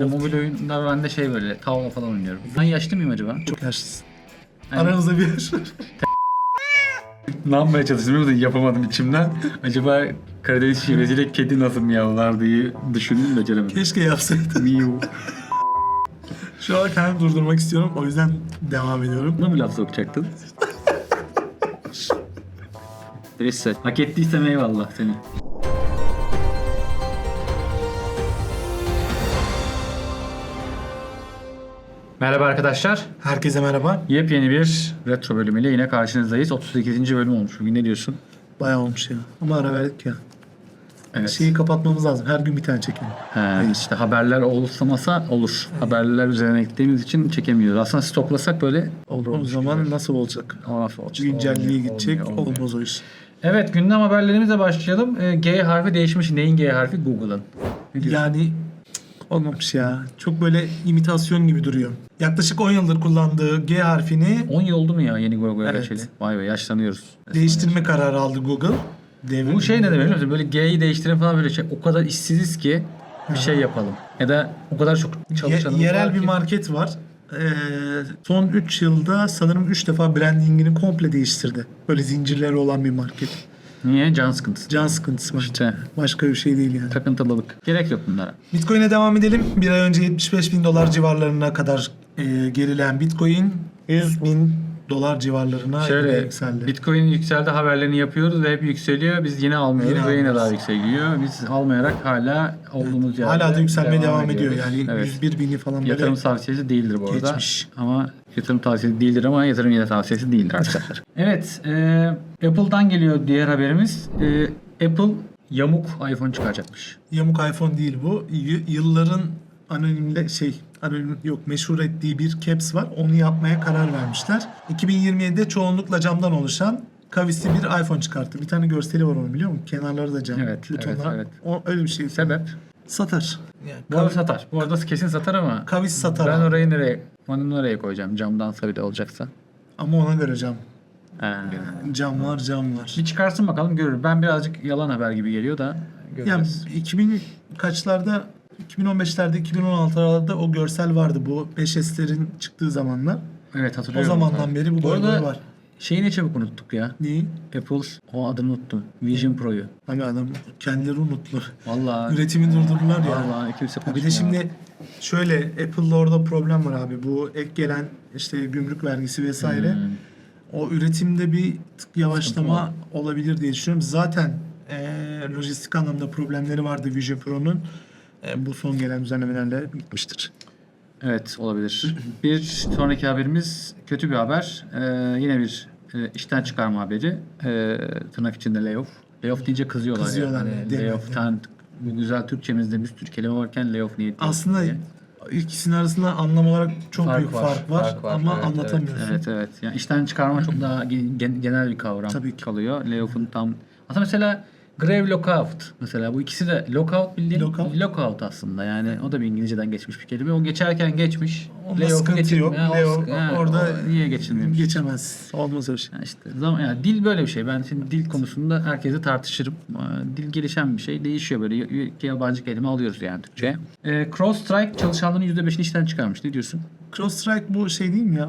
Mobil oyunlar bende şey böyle tavla falan oynuyorum. Ben yaşlı mıyım acaba? Çok yaşlısın. Yani- Aranızda bir yaş var. Ne yapmaya çalıştım biliyor musun? Yapamadım içimden. Acaba Karadeniz şivesiyle kedi nasıl miyavlar diye düşündüm beceremedim. Keşke yapsaydın. Miyav. Şu an kendimi durdurmak istiyorum. O yüzden devam ediyorum. Buna mı laf sokacaktın? Neyse. Hak ettiysem eyvallah seni. Merhaba arkadaşlar. Herkese merhaba. Yepyeni bir retro bölümüyle yine karşınızdayız. 38. bölüm olmuş bugün ne diyorsun? Bayağı olmuş ya. Ama ara verdik ya. Evet. Şeyi kapatmamız lazım. Her gün bir tane çekelim. He, işte haberler olsamasa olur. Haberler üzerine gittiğimiz için çekemiyoruz. Aslında stoklasak böyle olur O zaman gibi. nasıl olacak? O nasıl olacak? Güncelliğe Olmuyor, gidecek. olmuyor, olmuyor. Olmaz o iş. Evet gündem haberlerimize başlayalım. Ee, G harfi değişmiş. Neyin G harfi? Google'ın. Yani olmamış ya. Çok böyle imitasyon gibi duruyor. Yaklaşık 10 yıldır kullandığı G harfini 10 yıl oldu mu ya yeni Google'a Evet. geçeli? Vay be yaşlanıyoruz. değiştirme kararı aldı Google. Devrim- Bu şey ne demek biliyor musun? Böyle G'yi değiştirin falan böyle şey. O kadar işsiziz ki bir şey yapalım. Ya da o kadar çok Ye- çalışanımız yerel var bir ki- market var. Ee, son 3 yılda sanırım 3 defa brandingini komple değiştirdi. Böyle zincirleri olan bir market. Niye? Can sıkıntısı. Can sıkıntısı var. İşte Başka bir şey değil yani. takıntılılık. Gerek yok bunlara. Bitcoin'e devam edelim. Bir ay önce 75 bin dolar civarlarına kadar e, gerilen Bitcoin 100 bin dolar civarlarına Şöyle yükseldi. Bitcoin yükseldi haberlerini yapıyoruz ve hep yükseliyor. Biz yine almıyoruz Yine ve yine daha yükseliyor. Biz almayarak hala olduğumuz yerde Hala da yükselmeye devam, ediyor. ediyoruz. Yani Evet. 101 bini falan böyle. Yatırım tavsiyesi değildir bu arada. Geçmiş. Ama yatırım tavsiyesi değildir ama yatırım yine tavsiyesi değildir arkadaşlar. evet, e, Apple'dan geliyor diğer haberimiz. E, Apple yamuk iPhone çıkaracakmış. Yamuk iPhone değil bu. Y- yılların anonimle şey anonim yok meşhur ettiği bir caps var. Onu yapmaya karar vermişler. 2027'de çoğunlukla camdan oluşan kavisli bir iPhone çıkarttı. Bir tane görseli var onu biliyor musun? Kenarları da cam. Evet, evet, evet. O, öyle bir şey. Sebep? Satar. Yani Bu arada satar. Bu arada kesin satar ama kavis satar. ben abi. orayı nereye, onu nereye koyacağım? Camdansa bile olacaksa. Ama ona göre cam. He. Cam var cam var. Bir çıkarsın bakalım görür. Ben birazcık yalan haber gibi geliyor da Yani göreceğiz. 2000 kaçlarda 2015'lerde 2016'larda o görsel vardı bu 5S'lerin çıktığı zamanlar. evet O hatırlıyorum. zamandan beri bu Bu arada- boy var. Şeyi ne çabuk unuttuk ya. Neyi? Apple o adını unuttum. Vision Pro'yu. Hani adam kendileri unuttu. Vallahi Üretimi durdurdular ya. vallahi kimse Bir konuşmuyor. de şimdi şöyle Apple'da orada problem var abi. Bu ek gelen işte gümrük vergisi vesaire. Hmm. O üretimde bir tık yavaşlama olabilir diye düşünüyorum. Zaten eee, lojistik anlamda problemleri vardı Vision Pro'nun. E, bu son gelen düzenlemelerle bitmiştir. Evet olabilir. bir sonraki haberimiz kötü bir haber. Ee, yine bir e, işten çıkarma haberi. Ee, tırnak içinde layoff. Layoff deyince kızıyorlar. Kızıyorlar yani. yani, Hani layoff'tan bu güzel Türkçemizde bir sürü kelime varken layoff niye Aslında diye. ikisinin arasında anlam olarak çok Fark büyük var, fark var, fark var. ama Evet, anlatamıyorsun. Evet evet. Yani işten çıkarma çok daha gen- genel bir kavram Tabii ki. kalıyor. Layoff'un tam aslında mesela grave lockout mesela bu ikisi de lockout bildiğin Lockout. lockout, aslında. Yani o da bir İngilizceden geçmiş bir kelime. O geçerken geçmiş. Onda sıkıntı geçirme- yok. Ha, o ha, orada o niye geçilmemiş? Geçemez. Olmaz öyle şey. Yani işte zaman yani dil böyle bir şey. Ben şimdi dil konusunda herkese tartışırım. Ee, Dil gelişen bir şey. Değişiyor böyle. Y- y- yabancı kelime alıyoruz yani Türkçe. Ee, CrowdStrike çalışanların %5'ini işten çıkarmış. Ne diyorsun? CrossStrike bu şey değil mi ya?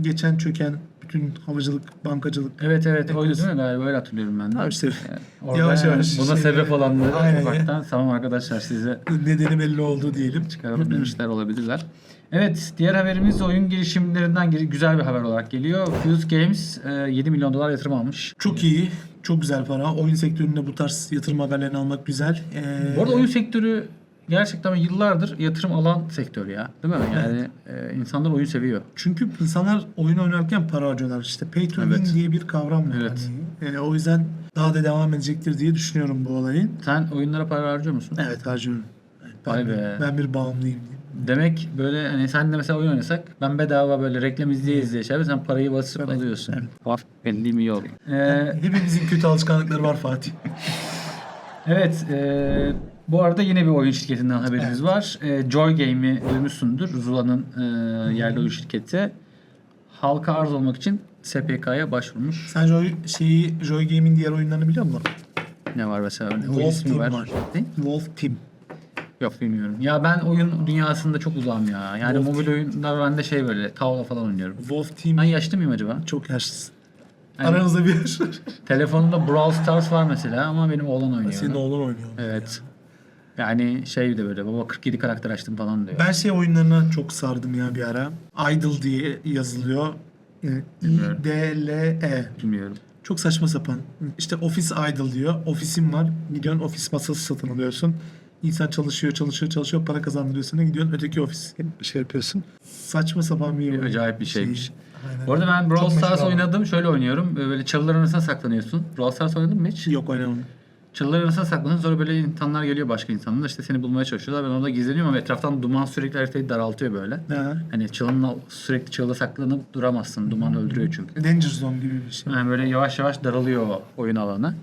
Geçen çöken bütün havacılık, bankacılık. Evet evet oydu değil mi? Galiba öyle hatırlıyorum ben de. Abi işte Yani yavaş yavaş buna şey- sebep olanları Aynen. ufaktan tamam arkadaşlar size nedeni belli oldu diyelim. çıkaralım demişler olabilirler. Evet diğer haberimiz oyun girişimlerinden güzel bir haber olarak geliyor. Fuse Games e, 7 milyon dolar yatırım almış. Çok iyi. Çok güzel para. Oyun sektöründe bu tarz yatırım haberlerini almak güzel. Ee, Bu arada oyun sektörü gerçekten yıllardır yatırım alan sektör ya. Değil mi? Yani e, insanlar oyun seviyor. Çünkü insanlar oyun oynarken para harcıyorlar. İşte pay to win Evet. diye bir kavram var. Evet. Hani, e, o yüzden daha da devam edecektir diye düşünüyorum bu olayın. Sen oyunlara para harcıyor musun? Evet harcıyorum. Ben, Vay bir- be. ben bir bağımlıyım. Demek böyle hani sen de mesela oyun oynasak ben bedava böyle reklam izleye izleye şey yapıyorum, sen parayı basıp Evet, alıyorsun. evet. Vaf belli mi yol. Ee, Hepimizin kötü alışkanlıkları var Fatih. evet e, bu arada yine bir oyun şirketinden haberimiz var. E, Joy Game'i duymuşsundur. Zula'nın e, yerli oyun şirketi. Halka arz olmak için SPK'ya başvurmuş. Sen Joy, şeyi, Joy Game'in diğer oyunlarını biliyor musun? Ne var mesela? Ne? Wolf Team var. var. Wolf Team. Yok bilmiyorum. Ya ben oyun dünyasında çok uzağım ya. Yani Wolf mobil oyunlar bende şey böyle tavla falan oynuyorum. Wolf Team Ben yaşlı mıyım acaba? çok yaşlısın. Yani Aranızda bir yaş var. telefonumda Brawl Stars var mesela ama benim oğlan oynuyor. Senin oğlan oynuyor. Evet. Yani şey de böyle baba 47 karakter açtım falan diyor. Ben şey oyunlarına çok sardım ya bir ara. Idle diye yazılıyor. Bilmiyorum. I-D-L-E. Bilmiyorum. Çok saçma sapan. İşte Office Idle diyor. Ofisim var. Gidiyorsun ofis masası satın alıyorsun. İnsan çalışıyor, çalışıyor, çalışıyor. Para kazandırıyorsun. Gidiyorsun öteki ofis. Şey yapıyorsun. Saçma sapan bir oyun. Acayip bir şeymiş. Şey, aynen. Bu arada ben Brawl Çok Stars oynadım. Şöyle oynuyorum. Böyle çalılar arasına saklanıyorsun. Brawl Stars oynadın mı hiç? Yok oynamadım. Çalılar arasına saklanıyorsun. Sonra böyle insanlar geliyor başka insanlar. işte seni bulmaya çalışıyorlar. Ben orada gizleniyorum ama etraftan duman sürekli haritayı daraltıyor böyle. Ha. Hani çalının al- sürekli çalıda saklanıp duramazsın. Duman öldürüyor çünkü. Danger Zone gibi bir şey. Yani böyle yavaş yavaş daralıyor o oyun alanı.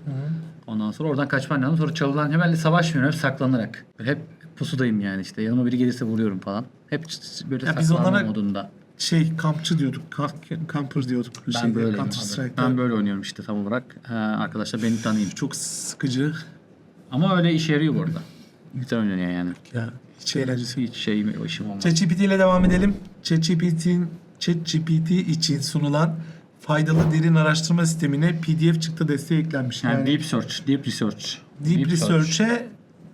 Ondan sonra oradan kaçman lazım. Sonra çalılan hemen savaşmıyorum. Hep saklanarak. Böyle hep pusudayım yani işte. Yanıma biri gelirse vuruyorum falan. Hep böyle Ya saklanma onlara- modunda. Şey kampçı diyorduk. Kamp, camper diyorduk. Ben Şeyde, böyleyim Counter. Ben böyle oynuyorum işte tam olarak. Ee, arkadaşlar beni tanıyın. Çok sıkıcı. Ama öyle işe yarıyor bu arada. Güzel oynanıyor yani. Ya hiç eğlencesi Hiç şey o işim olmaz. ChatGPT ile devam edelim. ChatGPT'nin ChatGPT için sunulan faydalı derin araştırma sistemine PDF çıktı desteği eklenmiş. Yani, Yani, deep search, deep research. Deep, Research'e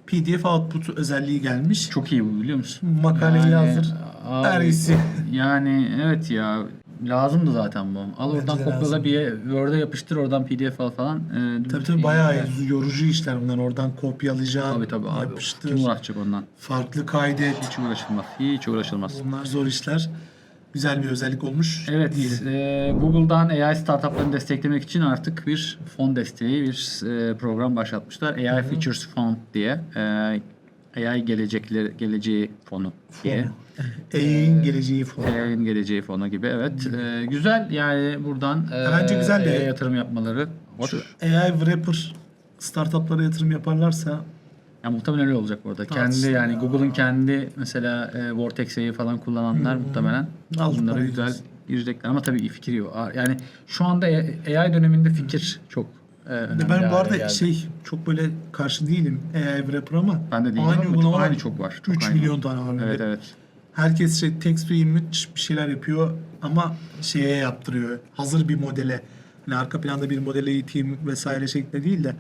PDF output özelliği gelmiş. Çok iyi bu biliyor musun? Makaleyi yazdır. abi, Her iyisi. Yani evet ya lazımdı zaten bu. Al oradan Bence kopyala bir Word'e yapıştır oradan PDF al falan. Ee, Tabii tabii bayağı yorucu işler bunlar. Oradan kopyalayacaksın, Tabii tabii abi. yapıştır, Kim uğraşacak ondan? farklı kaydet. Hiç uğraşılmaz. Hiç uğraşılmaz. Bunlar zor işler. Güzel bir özellik olmuş. Evet, diyelim. e, Google'dan AI startuplarını desteklemek için artık bir fon desteği, bir e, program başlatmışlar. AI Features Fund diye. E, AI gelecekleri, geleceği fonu diye. AI'nin geleceği falan. AI'nin geleceği fonu gibi evet. E, güzel yani buradan e, Bence güzel de- AI'ye yatırım yapmaları. hoş. Şu AI wrapper startuplara yatırım yaparlarsa Ya muhtemelen öyle olacak bu arada. Kendi Aslında- yani Google'ın kendi mesela e, Vortex AI falan kullananlar muhtemelen Aldı bunları güzel girecekler. Ama tabii fikir yok. Yani şu anda AI döneminde fikir çok e, önemli. ben bu arada geldi. şey çok böyle karşı değilim AI wrapper ama ben de değilim aynı ama uygulama aynı çok var. Çok 3 aynı. milyon tane var. Evet evet. Herkes şey text to image bir şeyler yapıyor ama şeye yaptırıyor. Hazır bir modele. Hani arka planda bir modele eğiteyim vesaire şeklinde değil de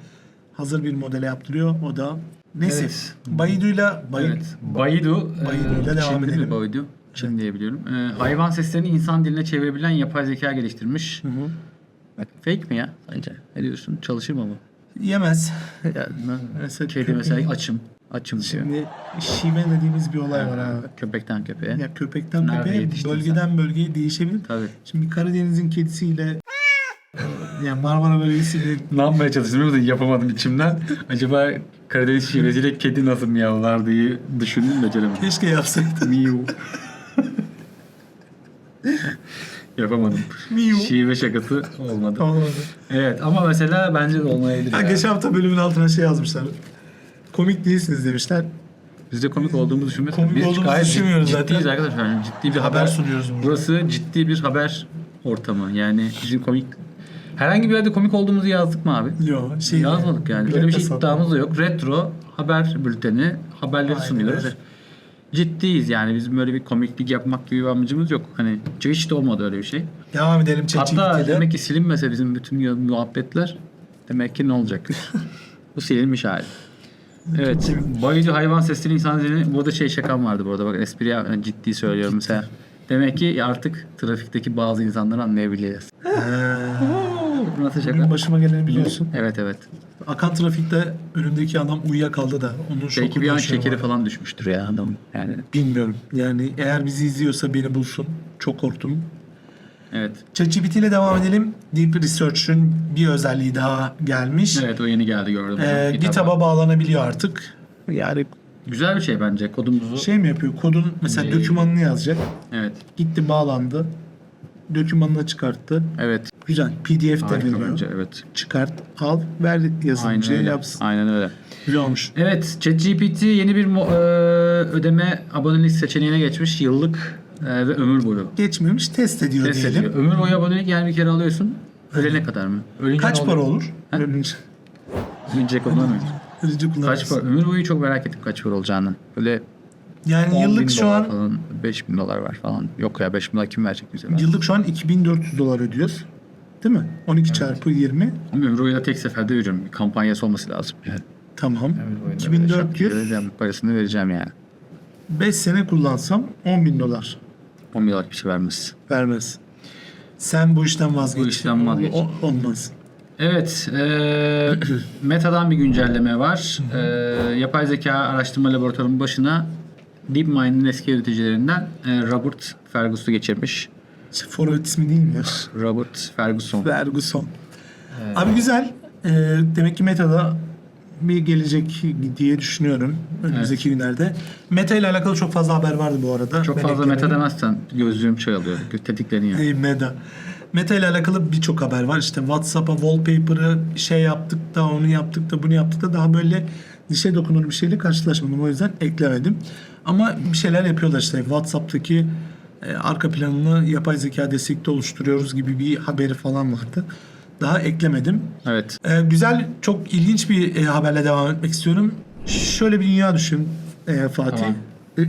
hazır bir modele yaptırıyor. O da neyse. Evet. Baidu'yla Baidu, Evet. Baidu. Baidu'yla e, devam Çin değil mi edelim. Baidu? Çin diyebiliyorum. E, hayvan seslerini insan diline çevirebilen yapay zeka geliştirmiş. Hı hı. Fake mi ya sence? Ne diyorsun? Çalışır mı bu? yemez. Ya, Mesela Kedi köpeğin- mesela açım. Açım diyor. Şimdi şive dediğimiz bir olay var abi. Köpekten köpeğe. Ya köpekten Nerede köpeğe bölgeden bölgeye değişebilir. Tabii. Şimdi Karadeniz'in kedisiyle yani Marmara bölgesiyle Ne yapmaya çalıştım musun? Yapamadım içimden. Acaba Karadeniz şivesiyle kedi nasıl miyavlar diye düşündüm beceremedim. keşke yapsaydı. Miu. Yapamadım. Miu. Şive şakası olmadı. Olmadı. Evet ama mesela bence de olmayabilir. Ha, ya. geçen hafta bölümün altına şey yazmışlar. Komik değilsiniz demişler. Biz de komik olduğumuzu düşünmüyoruz. Komik Biz olduğumuzu düşünmüyoruz zaten. Ciddiyiz arkadaşlar. Yani ciddi bir haber, Haber sunuyoruz burada. Burası ciddi bir haber ortamı. Yani bizim komik... Herhangi bir yerde komik olduğumuzu yazdık mı abi? Yok şey Yazmadık yani. Öyle bir şey iddiamız da yok. Retro haber bülteni haberleri Aynen sunuyoruz. öyle. Ciddiyiz yani. Bizim böyle bir komiklik yapmak gibi bir amacımız yok. Hani hiç de olmadı öyle bir şey. Devam edelim Hatta ChatGPT'de. demek ki silinmese bizim bütün muhabbetler demek ki ne olacak? Bu silinmiş hali. Evet. Bayıcı hayvan sesleri insan dilini burada şey şakam vardı bu arada. Bak espri ciddi söylüyorum mesela. Demek ki artık trafikteki bazı insanları anlayabiliriz. Nasıl Benim başıma geleni biliyorsun. Evet evet. Akan trafikte önündeki adam uyuyakaldı da onun Belki bir an şekeri abi. falan düşmüştür ya adamın. Yani Bilmiyorum. Yani eğer bizi izliyorsa beni bulsun. Çok korktum. evet. ChatGPT ile devam edelim. Deep Research'ün bir özelliği daha gelmiş. Evet o yeni geldi gördüm. Ee, GitHub'a. GitHub'a bağlanabiliyor artık. Yani Güzel bir şey bence kodumuzu. şey mi yapıyor? Kodun mesela Ee, dokümanını yazacak. Evet. Gitti bağlandı. Dokümanını çıkarttı. Evet. Güzel. PDF de veriyor. bence evet. Çıkart, al, ver Aynen yazılımcıya öyle. yapsın. Aynen öyle. Güzel olmuş. Evet, ChatGPT yeni bir e, ödeme abonelik seçeneğine geçmiş. Yıllık e, ve ömür boyu. Geçmemiş, test ediyor Test diyelim. ediyor. Ömür boyu abonelik yani bir kere alıyorsun. Ölene kadar mı? Ölünce Kaç para olur? Ölünce. Ölünce kullanamıyor. süreci Kaç para? Ömür boyu çok merak ettim kaç para olacağını. Böyle Yani 10 yıllık şu an falan, 5 bin dolar var falan. Yok ya 5 bin dolar kim verecek bize? yıllık şu an 2400 dolar ödüyoruz. Değil mi? 12 çarpı 20. Ama ömür boyu da tek seferde veriyorum. Bir kampanyası olması lazım. Yani. Tamam. Boyunca 2400. böyle vereceğim, parasını vereceğim yani. 5 sene kullansam 10 bin dolar 10 bin dolar bir şey vermez. vermez. Sen bu işten vazgeç. Bu işten vazgeç. O- olmaz. Evet, e, Meta'dan bir güncelleme var. E, yapay zeka araştırma laboratuvarının başına DeepMind'in eski yöneticilerinden e, Robert Ferguson'u geçirmiş. Forvet ismi değil mi? Robert Ferguson. Ferguson. Abi güzel. Ee, demek ki Meta'da bir gelecek diye düşünüyorum önümüzdeki günlerde. Meta ile alakalı çok fazla haber vardı bu arada. Çok Ben fazla eklemedim. meta demezsen gözlüğüm şey oluyor, tetikleniyor. Hey Meta. Meta ile alakalı birçok haber var. İşte WhatsApp'a wallpaper'ı şey yaptık da onu yaptık da bunu yaptık da daha böyle dişe dokunur bir şeyle karşılaşmadım. O yüzden eklemedim. Ama bir şeyler yapıyorlar işte. WhatsApp'taki e, arka planını yapay zeka destekli oluşturuyoruz gibi bir haberi falan vardı. Daha eklemedim. Evet. Ee, güzel, çok ilginç bir e, haberle devam etmek istiyorum. Şöyle bir dünya düşün e, Fatih.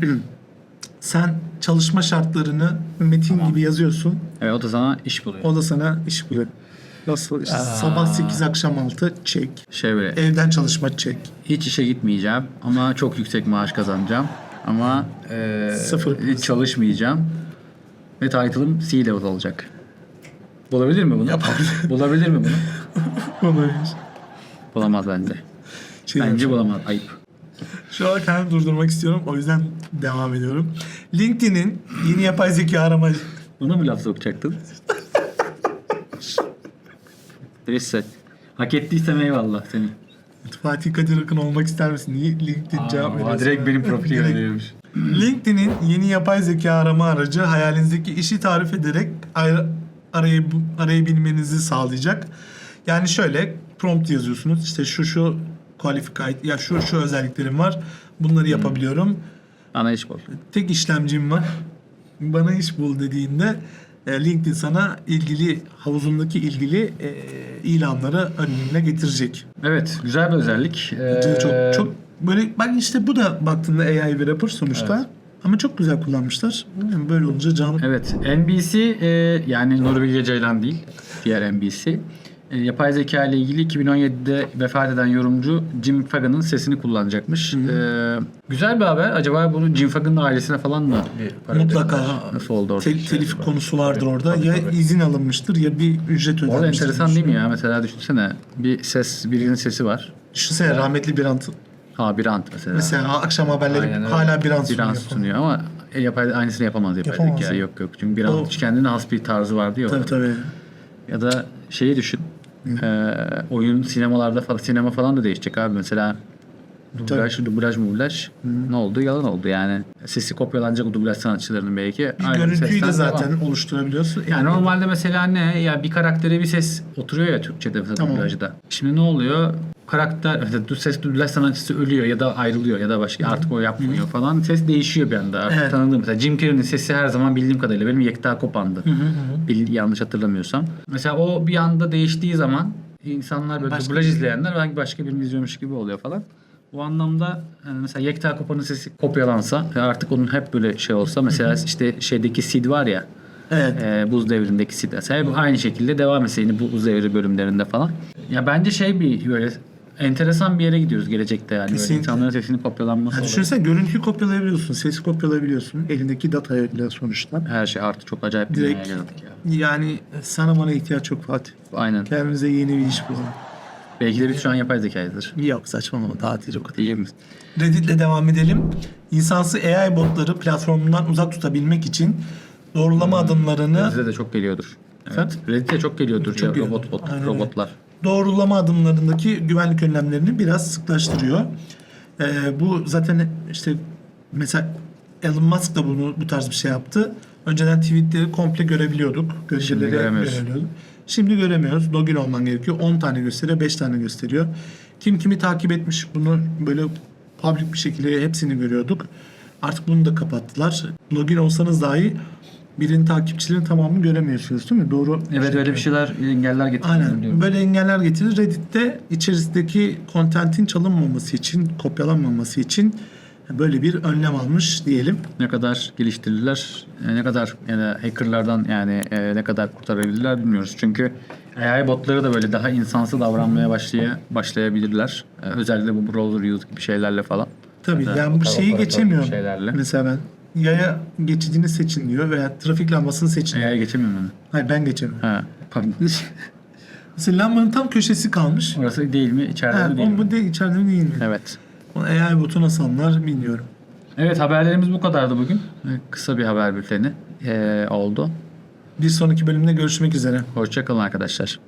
Sen çalışma şartlarını metin gibi yazıyorsun. Evet o da sana iş buluyor. O da sana iş buluyor. Nasıl? İşte sabah 8 akşam 6 çek. Şey böyle Evden çalışma çek. hiç işe gitmeyeceğim ama çok yüksek maaş kazanacağım. Ama e, Sıfır hiç çalışmayacağım. Ve title'ım C-level olacak. Bulabilir mi bunu? Yapabilir. Bulabilir mi bunu? Onu Bulamaz bence. şey Bence bulamaz. Ayıp. Şu an kendimi durdurmak istiyorum. O yüzden devam ediyorum. LinkedIn'in yeni yapay zeka arama Buna mı laf sokacaktın? Neyse. Hak ettiysem eyvallah seni. Fatih Kadir Akın olmak ister misin? Niye LinkedIn cevap Aa, veriyorsun? direkt benim profili gönderiyormuş. LinkedIn'in yeni yapay zeka arama aracı hayalinizdeki işi tarif ederek ar- arayı, arayabilmenizi sağlayacak. Yani şöyle prompt yazıyorsunuz. İşte şu şu qualified ya şu şu özelliklerim var. Bunları yapabiliyorum. Ana iş bol. Tek işlemcim var. Bana iş bul dediğinde e, LinkedIn sana ilgili havuzundaki ilgili e, ilanları önüne getirecek. Evet, güzel bir özellik. Ee, çok çok böyle bak işte bu da baktığında AI bir rapor sonuçta. Evet. Ama çok güzel kullanmışlar. Yani böyle olunca can Evet, NBC e, yani Nuri Bilge Ceylan değil, diğer NBC. E, yapay zeka ile ilgili 2017'de vefat eden yorumcu Jim Fagan'ın sesini kullanacakmış. E, güzel bir haber. Acaba bunu Jim Fagan'ın ailesine falan mı bir para Mutlaka. Nasıl oldu orada? Tel- telif konusu vardır orada. ya izin alınmıştır ya bir ücret ödenmiştir. Orada enteresan değil mi ya? Mesela düşünsene bir ses, birinin sesi var. Düşünsene rahmetli bir ant. Ha bir ant mesela. Mesela akşam haberleri Aynen öyle. hala bir ant bir ant sunuyor. sunuyor ama e, yapay aynısını yapamaz yapay Yapamaz zeka. ya. Yok yok. Çünkü bir O- ant kendine has bir tarzı var diyor. Tabii tabii. Ya da şeyi düşün. Ee, oyun sinemalarda falan sinema falan da değişecek abi. Mesela dublaj, dublaj mublaj ne oldu? Yalan oldu yani. Sesi kopyalanacak o dublaj sanatçılarının belki. Bir Aynı görüntüyü de zaten devam. oluşturabiliyorsun. Yani normalde mesela ne? Ya bir karaktere bir ses oturuyor ya Türkçe'de mesela Tamam. dublajda. Şimdi ne oluyor? Karakter, mesela ses dublaj sanatçısı ölüyor ya da ayrılıyor ya da başka artık o yapmıyor falan. Ses değişiyor bir anda. Artık Evet. tanıdığım mesela Jim Carrey'nin sesi her zaman bildiğim kadarıyla benim Yekta Kopan'dı. Bil, yanlış hatırlamıyorsam. Mesela o bir anda değiştiği zaman insanlar böyle Başka dublaj izleyenler belki başka birini izliyormuş gibi oluyor falan. Bu anlamda yani mesela Yekta Kopan'ın sesi kopyalansa ve artık onun hep böyle şey olsa mesela işte şeydeki Sid var ya Evet. e, buz devrindeki Sid hep aynı şekilde devam etse yine bu buz devri bölümlerinde falan. Ya bence şey bir böyle enteresan bir yere gidiyoruz gelecekte yani. Böyle insanların sesinin kopyalanması Yani düşünsene görüntüyü kopyalayabiliyorsun, sesi kopyalayabiliyorsun. Elindeki datayla sonuçta. Her şey artık çok acayip bir Direkt- ya. Yani sana bana ihtiyaç yok Fatih. Aynen. Kendimize yeni bir iş bulalım. Belki de biz şu an yapay zekayızdır. Yok saçmalama daha değil o kadar. Değil mi? Reddit'le devam edelim. İnsansı AI botları platformundan uzak tutabilmek için doğrulama adımlarını Bize de çok geliyordur. Evet. Reddit'e çok geliyordur Çok ya, robot bot, Aynen öyle. robotlar. doğrulama adımlarındaki güvenlik önlemlerini biraz sıklaştırıyor. Ee, bu zaten işte mesela Elon Musk da bunu bu tarz bir şey yaptı. Önceden tweetleri komple görebiliyorduk. Göremiyoruz. görebiliyorduk. Şimdi göremiyoruz. Login olman gerekiyor. 10 tane gösteriyor, 5 tane gösteriyor. Kim kimi takip etmiş bunu böyle public bir şekilde hepsini görüyorduk. Artık bunu da kapattılar. Login olsanız dahi birinin takipçilerin tamamını göremiyorsunuz değil mi? Doğru. Evet öyle bir şeyler engeller getirdim Aynen. diyorum. Böyle engeller getirir. Reddit'te içerisindeki kontentin çalınmaması için, kopyalanmaması için böyle bir önlem almış diyelim. Ne kadar geliştirirler, e, ne kadar yani hackerlardan yani e, ne kadar kurtarabilirler bilmiyoruz. Çünkü AI botları da böyle daha insansı davranmaya başlaya, başlayabilirler. E, özellikle bu browser use gibi şeylerle falan. Tabii yani bu operatör şeyi geçemiyorum. Şeylerle. Mesela ben yaya geçidini seçin diyor veya trafik lambasını seçin. AI geçemiyor mu? Hayır ben geçemiyorum. Ha. Mesela lambanın tam köşesi kalmış. Orası değil mi? İçeride Ha, mi değil mi? bu de içeride mi değil mi? Evet. O AI botu nasıl anlar bilmiyorum. Evet haberlerimiz bu kadardı bugün. Kısa bir haber bülteni e, oldu. Bir sonraki bölümde görüşmek üzere. Hoşçakalın arkadaşlar.